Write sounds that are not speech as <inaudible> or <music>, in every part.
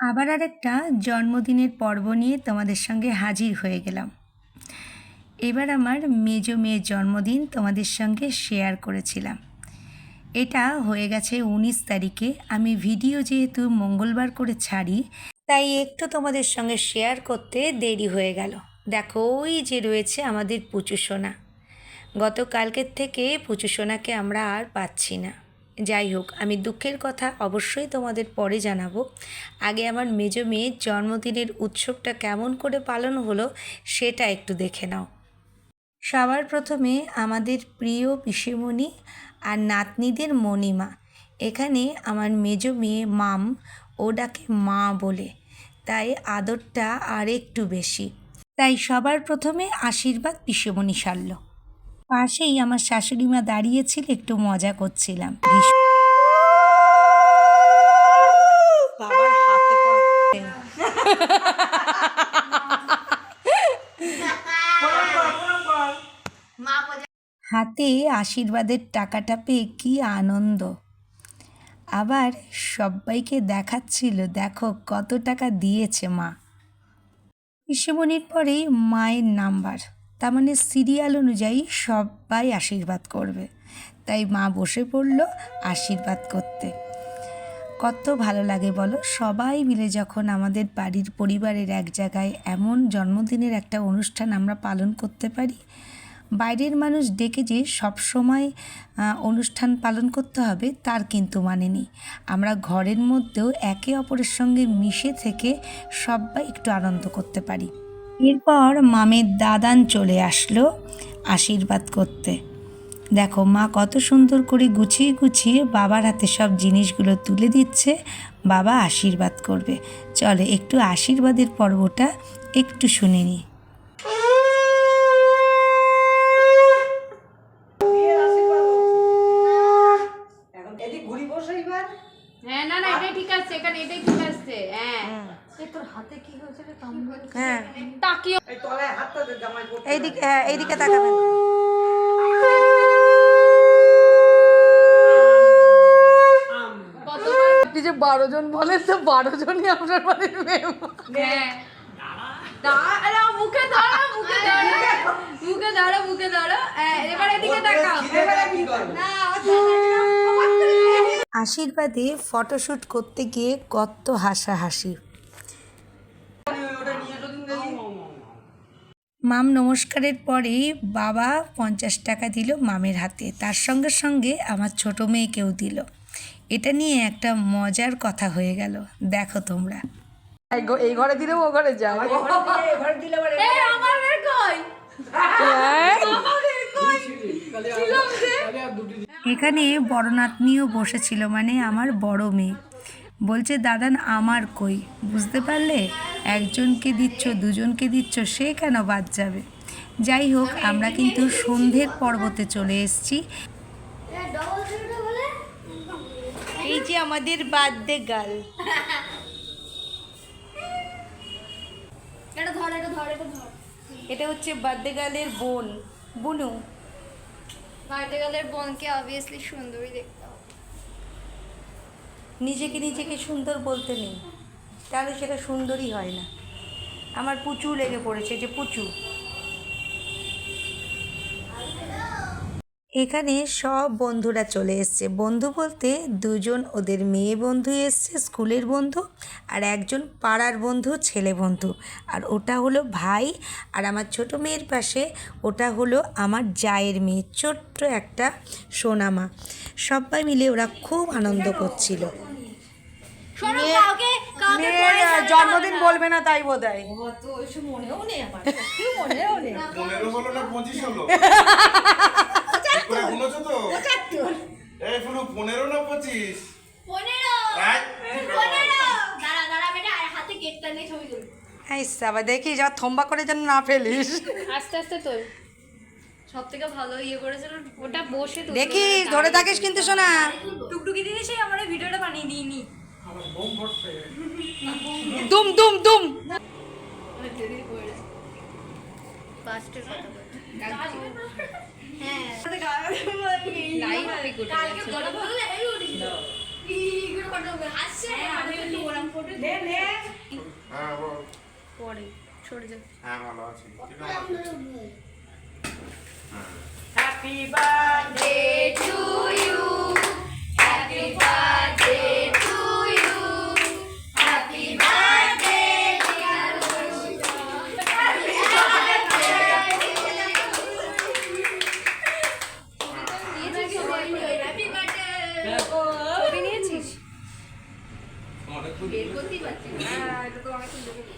আবার আরেকটা জন্মদিনের পর্ব নিয়ে তোমাদের সঙ্গে হাজির হয়ে গেলাম। এবার আমার মেজো মেয়ের জন্মদিন তোমাদের সঙ্গে শেয়ার করেছিলাম। এটা হয়ে গেছে উনিশ তারিখে। আমি ভিডিও যেহেতু মঙ্গলবার করে ছাড়ি, তাই একটু তোমাদের সঙ্গে শেয়ার করতে দেরি হয়ে গেল। দেখো, ওই যে রয়েছে আমাদের পুচু সোনা। গতকালকের থেকে পুচু সোনাকে আমরা আর পাচ্ছি না। যাই হোক, আমি দুঃখের কথা অবশ্যই তোমাদের পরে জানাব। আগে আমার মেজো মেয়ের জন্মদিনের উৎসবটা কেমন করে পালন হলো সেটা একটু দেখে নাও। সবার প্রথমে আমাদের প্রিয় পিসিমণি আর নাতনিদের মণিমা। এখানে আমার মেজো মেয়ে মাম ও ডাকে মা বলে, তাই আদরটা আর একটু বেশি। তাই সবার প্রথমে আশীর্বাদ পিসেমণি সারল। পাশেই আমার শাশুড়ি মা দাঁড়িয়েছিল, একটু মজা করছিলাম। হাতে আশীর্বাদের টাকাটা পেয়ে কী আনন্দ। আবার সবাইকে দেখাচ্ছিল, দেখো কত টাকা দিয়েছে মা। পিসেমণির পরেই মায়ের নাম্বার। তার মানে সিরিয়াল অনুযায়ী সবাই আশীর্বাদ করবে। তাই মা বসে পড়ল আশীর্বাদ করতে। কত ভালো লাগে বলো সবাই মিলে যখন আমাদের বাড়ির পরিবারের এক জায়গায় এমন জন্মদিনের একটা অনুষ্ঠান আমরা পালন করতে পারি বাইরের মানুষ ডেকে যে সবসময় আহ, অনুষ্ঠান পালন করতে হবে তার কিন্তু মানে নেই। আমরা ঘরের মধ্যেও একে অপরের সঙ্গে মিশে থেকে সবাই একটু আনন্দ করতে পারি। এরপর মামের দাদান চলে আসলো আশীর্বাদ করতে। দেখো মা কত সুন্দর করে গুছিয়ে গুছিয়ে বাবার হাতে সব জিনিসগুলো তুলে দিচ্ছে, বাবা আশীর্বাদ করবে। চলে একটু আশীর্বাদের পর্বটা একটু শুনে নিই এখন এদিক ঘুরি বসে এবার হ্যাঁ না না এটাই ঠিক আছে এখানে এটাই ঠিক আছে হ্যাঁ তোর হাতে কি হয়েছে রে কামড় হ্যাঁ। এইদিকে হ্যাঁ এইদিকে তাকাবেন। আপনি যে বারো জন বলেন তো বারো জনই আপনার বাড়ির দাঁড়া। মুখে ধরো মুখে ধরো। মুখে ধরো মুখে ধরো। এবার এদিকে তাকাও। এবারে আশীর্বাদে ফটোশ্যুট করতে গিয়ে কত হাসাহাসি ওটা নিয়ে এসো দিন দেখি মাম নমস্কারের পরেই বাবা পঞ্চাশ টাকা দিল মামের হাতে। তার সঙ্গে সঙ্গে আমার ছোট মেয়েকেও দিল। এটা নিয়ে একটা মজার কথা হয়ে গেল। দেখো তোমরা। এই ঘরে দিলেও ও ঘরে যায় এবার দিলে এবারে কই? আমাদের কই? ছিলাম যে। এখানে বড় নাতনিও বসেছিল মানে আমার বড় মেয়ে। বলছে দাদান আমার কই? বুঝতে পারলে? একজনকে দিচ্ছ দুজনকে দিচ্ছ সে কেন বাদ যাবে? যাই হোক আমরা কিন্তু সন্ধ্যের পর্বতে চলে এসেছি। এই যে আমাদের বার্থডে গার্ল এটা এটা ধর এটা ধর। এটা হচ্ছে বার্থডে গার্লের বোন। বুনু। ভার্টিকালের বোনকে অবভিয়াসলি সুন্দরী দেখতে। নিজেকে নিজেকে সুন্দর বলতে নেই। তাহলে সেটা সুন্দরই হয় না। আমার পুচু লেগে পড়েছে, যে পুচু। এখানে সব বন্ধুরা চলে এসছে। বন্ধু বলতে দুজন ওদের মেয়ে বন্ধু এসছে, স্কুলের বন্ধু, আর একজন পাড়ার বন্ধু, ছেলে বন্ধু। আর ওটা হলো ভাই, আর আমার ছোট মেয়ের পাশে ওটা হলো আমার জায়ের মেয়ে, ছোট্ট একটা সোনামা। সবাই মিলে ওরা খুব আনন্দ করছিল। জন্মদিন বলবে না তাই বোধ হয় <laughs> পনেরো না পঁচিশ এই সাবা দেখি যা থম্বা করে যেন না ফেলিস। আস্তে আস্তে তোল। সব থেকে ভালো ইয়ে করেছিল ওটা বসে দেখি ধরে থাকিস কিন্তু শোনা। টুকটুকি দিদি সেই আমার ভিডিওটা বানিয়ে দিইনি। দুম দুম দুম। পাস্টের কথা বলছি হ্যাঁ লাইভ রেকর্ড কালকে গলা বললে এই উঠি কি করে কথা বলবে হাসছে আমি একটু ওরম হ্যাঁ বল পরে সরে যা হ্যাঁ ভালো আছি তুই কেমন আছিস? ছবি নিয়েছিস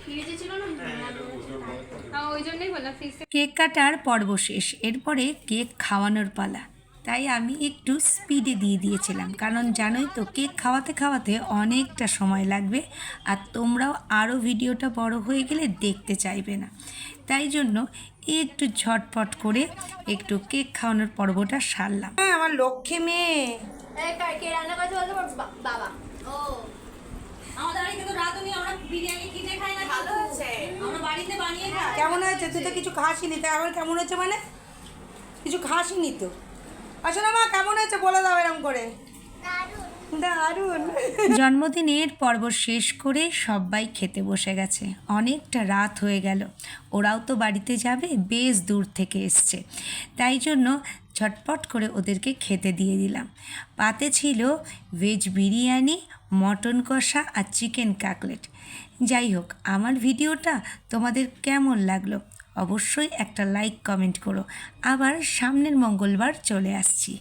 ফ্রিজে ছিল না হ্যাঁ ওই জন্যই বললাম ফ্রিজ কেক কাটার পর্ব শেষ। এরপরে কেক খাওয়ানোর পালা। তাই আমি একটু স্পিডে দিয়ে দিয়েছিলাম। কারণ জানোই তো কেক খাওয়াতে খাওয়াতে অনেকটা সময় লাগবে আর তোমরাও আরও ভিডিওটা বড় হয়ে গেলে দেখতে চাইবে না। তাই জন্য একটু ঝটপট করে একটু কেক খাওয়ানোর পর্বটা সারলাম। হ্যাঁ আমার লক্ষ্মী মেয়ে। বাবা। ও। আমাদের বাড়িতে তো রাঁধুনি আমরা বিরিয়ানি কিনে খাই না ভালো হয়েছে আমরা বাড়িতে বানিয়ে খাই কেমন হয়েছে? তুই তো কিছু খাসিনি তাই আবার কেমন হয়েছে মানে? কিছু খাসিনি তো? আসলে মা কেমন হয়েছে বলে দাও এরম করে। দারুণ। জন্মদিনের পর্ব শেষ করে সবাই খেতে বসে গেছে। অনেকটা রাত হয়ে গেল। ওরাও তো বাড়িতে যাবে বেশ দূর থেকে এসছে। তাই জন্য ঝটপট করে ওদেরকে খেতে দিয়ে দিলাম। পাতে ছিল ভেজ বিরিয়ানি, মটন কষা আর চিকেন কাকলেট যাই হোক, আমার ভিডিওটা তোমাদের কেমন লাগল অবশ্যই একটা লাইক কমেন্ট করো। আবার সামনের মঙ্গলবার চলে আসছি।